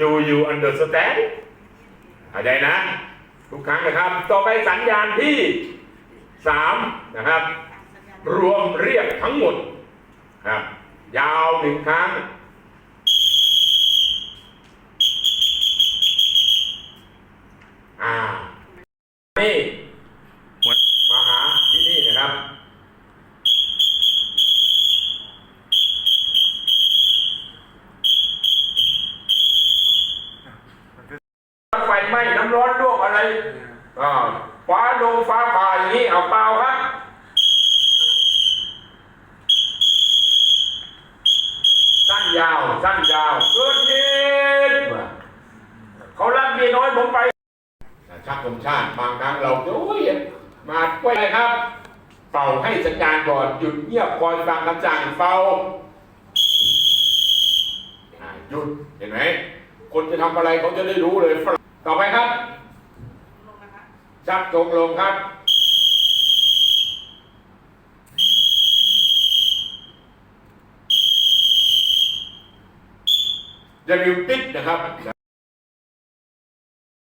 Do you understand เข้าใจนะ ทุกครั้งนะครับ ต่อไปสัญญาณที่สามนะครับ รวมเรียกทั้งหมดครับ ยาวหนึ่งครั้งอ่านี่มาหาที่นี่นะครับ ไฟไหม้น้ำ ร้อนลวกอะไรอ่าฟ้าโดฟ้าผ่าอย่างนี้เอาเปล่าครับสั้นยาวสั้นยาวเกิดเหตุเขารักเมียน้อยผมไปชักธงชาติบางครั้งเราโอ้ยมาไว้ครับ เป่าให้สัญญาณก่อนหยุดเงียบคอยฟังคำสั่งเป่าหยุดเห็นไหมคนจะทำอะไรเขาจะได้รู้เลยต่อไปครับ นะคะชักธงลงครับ อย่าลืมปิดนะครับ